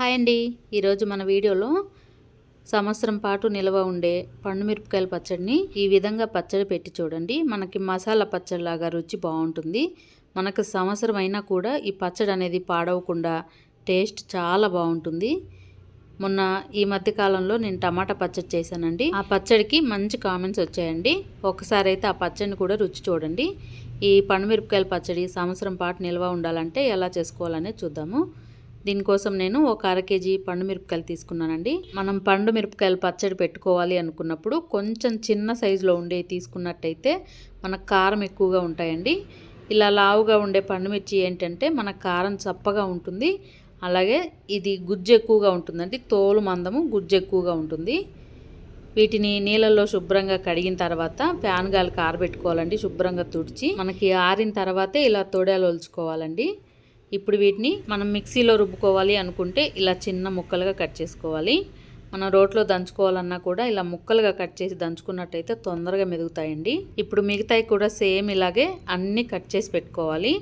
Hi అండి ఈరోజు మన వీడియోలో సంవత్సరం పాటు నిల్వ ఉండే పండు మిరపకాయల పచ్చడిని ఈ విధంగా పచ్చడి పెట్టి చూడండి. మనకి మసాలా పచ్చడిలాగా రుచి బాగుంటుంది. మనకు సంవత్సరం అయినా కూడా ఈ పచ్చడి అనేది పాడవకుండా టేస్ట్ చాలా బాగుంటుంది. మొన్న ఈ మధ్య కాలంలో నేను టమాటా పచ్చడి చేశానండి. ఆ పచ్చడికి మంచి కామెంట్స్ వచ్చాయండి. ఒకసారి అయితే ఆ పచ్చడిని కూడా రుచి చూడండి. ఈ పండు మిరపకాయల పచ్చడి సంవత్సరం పాటు నిల్వ ఉండాలంటే ఎలా చేసుకోవాలనే చూద్దాము. దీనికోసం నేను ఒక అర కేజీ పండు మిరపకాయలు తీసుకున్నానండి. మనం పండు మిరపకాయలు పచ్చడి పెట్టుకోవాలి అనుకున్నప్పుడు కొంచెం చిన్న సైజులో ఉండే తీసుకున్నట్టయితే మనకు కారం ఎక్కువగా ఉంటాయండి. ఇలా లావుగా ఉండే పండుమిర్చి ఏంటంటే మన కారం చప్పగా ఉంటుంది. అలాగే ఇది గుజ్జు ఎక్కువగా ఉంటుందండి. తోలు మందము గుజ్జు ఎక్కువగా ఉంటుంది. వీటిని నీళ్ళల్లో శుభ్రంగా కడిగిన తర్వాత ఫ్యాన్ గాలికి ఆరబెట్టుకోవాలండి. శుభ్రంగా తుడిచి మనకి ఆరిన తర్వాతే ఇలా తొడాలు ఒలుచుకోవాలండి. ఇప్పుడు వీటిని మనం మిక్సీలో రుబ్బుకోవాలి అనుకుంటే ఇలా చిన్న ముక్కలుగా కట్ చేసుకోవాలి. మనం రోట్లో దంచుకోవాలన్నా కూడా ఇలా ముక్కలుగా కట్ చేసి దంచుకున్నట్టయితే తొందరగా మెదుగుతాయండి. ఇప్పుడు మిగతాయి కూడా సేమ్ ఇలాగే అన్నీ కట్ చేసి పెట్టుకోవాలి.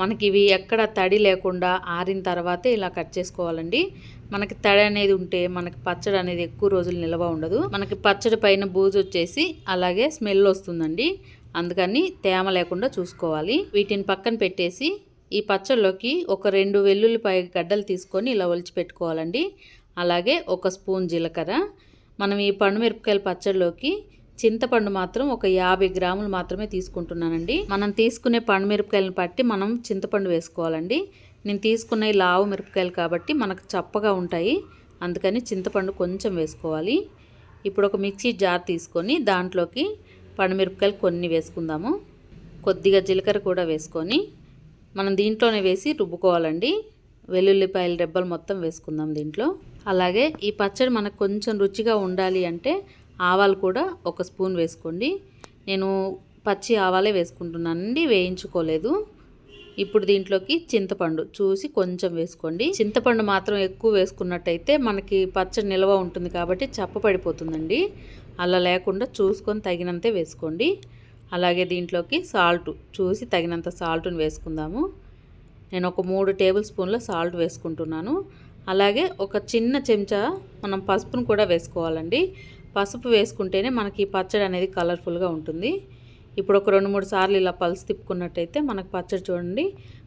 మనకి ఇవి ఎక్కడ తడి లేకుండా ఆరిన తర్వాతే ఇలా కట్ చేసుకోవాలండి. మనకి తడి అనేది ఉంటే మనకి పచ్చడి అనేది ఎక్కువ రోజులు నిల్వ ఉండదు. మనకి పచ్చడి పైన బూజు వచ్చేసి అలాగే స్మెల్ వస్తుందండి. అందుకని తేమ లేకుండా చూసుకోవాలి. వీటిని పక్కన పెట్టేసి ఈ పచ్చళ్ళలోకి ఒక రెండు వెల్లుల్లిపాయ గడ్డలు తీసుకొని ఇలా ఒలిచి పెట్టుకోవాలండి. అలాగే ఒక స్పూన్ జీలకర్ర. మనం ఈ పండు పచ్చళ్ళలోకి చింతపండు మాత్రం ఒక యాభై గ్రాములు మాత్రమే తీసుకుంటున్నానండి. మనం తీసుకునే పండు మిరపకాయలను బట్టి మనం చింతపండు వేసుకోవాలండి. నేను తీసుకున్న లావు మిరపకాయలు కాబట్టి మనకు చప్పగా ఉంటాయి. అందుకని చింతపండు కొంచెం వేసుకోవాలి. ఇప్పుడు ఒక మిక్సీ జార్ తీసుకొని దాంట్లోకి పండుమిరపకాయలు కొన్ని వేసుకుందాము. కొద్దిగా జీలకర్ర కూడా వేసుకొని మనం దీంట్లోనే వేసి రుబ్బుకోవాలండి. వెల్లుల్లిపాయల రెబ్బలు మొత్తం వేసుకుందాం దీంట్లో. అలాగే ఈ పచ్చడి మనకు కొంచెం రుచిగా ఉండాలి అంటే ఆవాలు కూడా ఒక స్పూన్ వేసుకోండి. నేను పచ్చి ఆవాలే వేసుకుంటున్నానండి వేయించుకోలేదు. ఇప్పుడు దీంట్లోకి చింతపండు చూసి కొంచెం వేసుకోండి. చింతపండు మాత్రం ఎక్కువ వేసుకున్నట్టయితే మనకి పచ్చడి నిల్వ ఉంటుంది కాబట్టి చప్పపడిపోతుందండి అలా లేకుండా చూసుకొని తగినంతే వేసుకోండి. అలాగే దీంట్లోకి సాల్ట్ చూసి తగినంత సాల్ట్ని వేసుకుందాము. నేను ఒక మూడు టేబుల్ స్పూన్ల సాల్ట్ వేసుకుంటున్నాను. అలాగే ఒక చిన్న చెంచా మనం పసుపును కూడా వేసుకోవాలండి. పసుపు వేసుకుంటేనే మనకి పచ్చడి అనేది కలర్ఫుల్గా ఉంటుంది. ఇప్పుడు ఒక రెండు మూడు సార్లు ఇలా పలుసు తిప్పుకున్నట్టయితే మనకు పచ్చడి చూడండి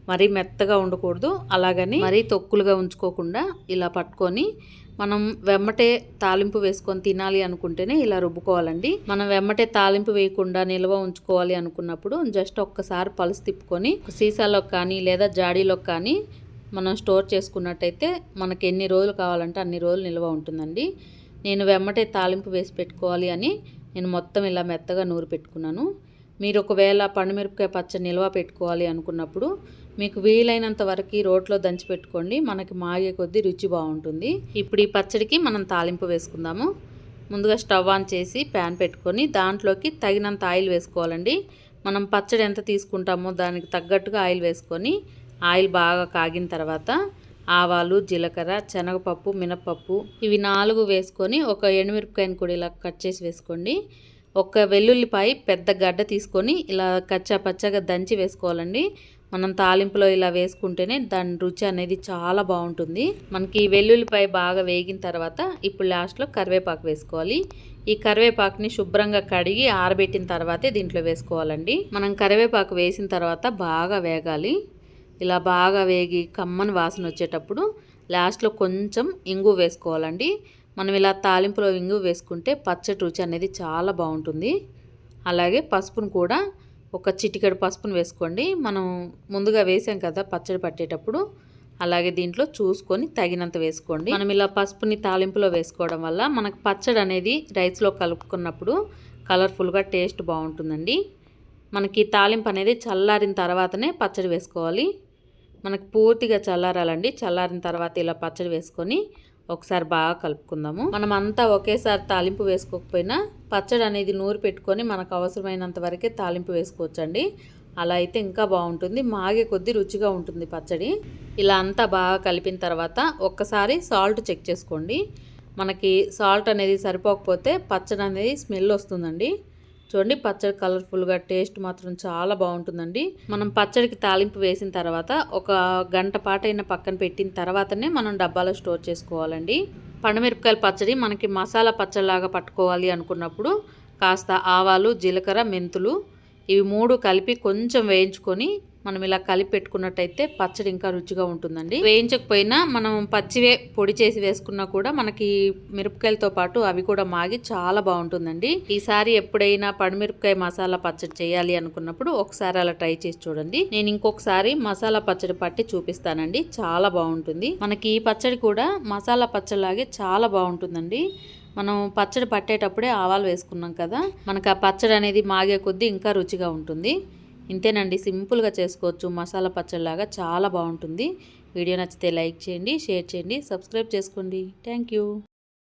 మరీ మెత్తగా ఉండకూడదు. అలాగని మరీ తొక్కులుగా ఉంచుకోకుండా ఇలా పట్టుకొని మనం వెమ్మటే తాలింపు వేసుకొని తినాలి అనుకుంటేనే ఇలా రుబ్బుకోవాలండి. మనం వెమ్మటే తాలింపు వేయకుండా నిల్వ ఉంచుకోవాలి అనుకున్నప్పుడు జస్ట్ ఒక్కసారి పలుసు తిప్పుకొని సీసాలో కానీ లేదా జాడీలో కానీ మనం స్టోర్ చేసుకున్నట్టయితే మనకి ఎన్ని రోజులు కావాలంటే అన్ని రోజులు నిల్వ ఉంటుందండి. నేను వెమ్మటే తాలింపు వేసి పెట్టుకోవాలి అని నేను మొత్తం ఇలా మెత్తగా నూరు పెట్టుకున్నాను. మీరు ఒకవేళ పండుమిరపకాయ పచ్చడి నిల్వ పెట్టుకోవాలి అనుకున్నప్పుడు మీకు వీలైనంత వరకు రోట్లో దంచి పెట్టుకోండి. మనకి మాగే కొద్దీ రుచి బాగుంటుంది. ఇప్పుడు ఈ పచ్చడికి మనం తాలింపు వేసుకుందాము. ముందుగా స్టవ్ ఆన్ చేసి ప్యాన్ పెట్టుకొని దాంట్లోకి తగినంత ఆయిల్ వేసుకోవాలండి. మనం పచ్చడి ఎంత తీసుకుంటామో దానికి తగ్గట్టుగా ఆయిల్ వేసుకొని ఆయిల్ బాగా కాగిన తర్వాత ఆవాలు జీలకర్ర శనగపప్పు మినపప్పు ఇవి నాలుగు వేసుకొని ఒక ఎండుమిరపకాయని కూడా ఇలా కట్ చేసి వేసుకోండి. ఒక వెల్లుల్లిపాయ పెద్ద గడ్డ తీసుకొని ఇలా కచ్చా పచ్చగా దంచి వేసుకోవాలండి. మనం తాలింపులో ఇలా వేసుకుంటేనే దాని రుచి అనేది చాలా బాగుంటుంది. మనకి వెల్లుల్లిపాయ బాగా వేగిన తర్వాత ఇప్పుడు లాస్ట్లో కరివేపాకు వేసుకోవాలి. ఈ కరివేపాకుని శుభ్రంగా కడిగి ఆరబెట్టిన తర్వాతే దీంట్లో వేసుకోవాలండి. మనం కరివేపాకు వేసిన తర్వాత బాగా వేగాలి. ఇలా బాగా వేగి కమ్మని వాసన వచ్చేటప్పుడు లాస్ట్లో కొంచెం ఇంగు వేసుకోవాలండి. మనం ఇలా తాలింపులో ఇంగు వేసుకుంటే పచ్చటి రుచి అనేది చాలా బాగుంటుంది. అలాగే పసుపును కూడా ఒక చిటికెడు పసుపును వేసుకోండి. మనం ముందుగా వేసాం కదా పచ్చడి పట్టేటప్పుడు. అలాగే దీంట్లో చూసుకొని తగినంత వేసుకోండి. మనం ఇలా పసుపుని తాలింపులో వేసుకోవడం వల్ల మనకు పచ్చడి అనేది రైస్లో కలుపుకున్నప్పుడు కలర్ఫుల్గా టేస్ట్ బాగుంటుందండి. మనకి తాలింపు అనేది చల్లారిన తర్వాతనే పచ్చడి వేసుకోవాలి. మనకు పూర్తిగా చల్లారాలండి. చల్లారిన తర్వాత ఇలా పచ్చడి వేసుకొని ఒకసారి బాగా కలుపుకుందాము. మనం అంతా ఒకేసారి తాలింపు వేసుకోకపోయినా పచ్చడి అనేది నూరు పెట్టుకొని మనకు అవసరమైనంత వరకే తాలింపు వేసుకోవచ్చండి. అలా అయితే ఇంకా బాగుంటుంది. మాగే కొద్దీ రుచిగా ఉంటుంది పచ్చడి. ఇలా అంతా బాగా కలిపిన తర్వాత ఒక్కసారి సాల్ట్ చెక్ చేసుకోండి. మనకి సాల్ట్ అనేది సరిపోకపోతే పచ్చడి అనేది స్మెల్ వస్తుందండి. చూడండి పచ్చడి కలర్ఫుల్గా టేస్ట్ మాత్రం చాలా బాగుంటుందండి. మనం పచ్చడికి తాలింపు వేసిన తర్వాత ఒక గంట పాటైన పక్కన పెట్టిన తర్వాతనే మనం డబ్బాలో స్టోర్ చేసుకోవాలండి. పండుమిరపకాయల పచ్చడి మనకి మసాలా పచ్చడిలాగా పట్టుకోవాలి అనుకున్నప్పుడు కాస్త ఆవాలు జీలకర్ర మెంతులు ఇవి మూడు కలిపి కొంచెం వేయించుకొని మనం ఇలా కలిపి పెట్టుకున్నట్టయితే పచ్చడి ఇంకా రుచిగా ఉంటుందండి. వేయించకపోయినా మనం పచ్చివే పొడి చేసి వేసుకున్నా కూడా మనకి మిరపకాయలతో పాటు అవి కూడా మాగి చాలా బాగుంటుందండి. ఈసారి ఎప్పుడైనా పడిమిరపకాయ మసాలా పచ్చడి చేయాలి అనుకున్నప్పుడు ఒకసారి అలా ట్రై చేసి చూడండి. నేను ఇంకొకసారి మసాలా పచ్చడి పట్టి చూపిస్తానండి. చాలా బాగుంటుంది. మనకి ఈ పచ్చడి కూడా మసాలా పచ్చడిలాగే చాలా బాగుంటుందండి. మనం పచ్చడి పట్టేటప్పుడే ఆవాలు వేసుకున్నాం కదా మనకు ఆ పచ్చడి అనేది మాగే కొద్దీ ఇంకా రుచిగా ఉంటుంది. ఇంతేనండి సింపుల్గా చేసుకోవచ్చు. మసాలా పచ్చడిలాగా చాలా బాగుంటుంది. వీడియో నచ్చితే లైక్ చేయండి షేర్ చేయండి సబ్స్క్రైబ్ చేసుకోండి. Thank you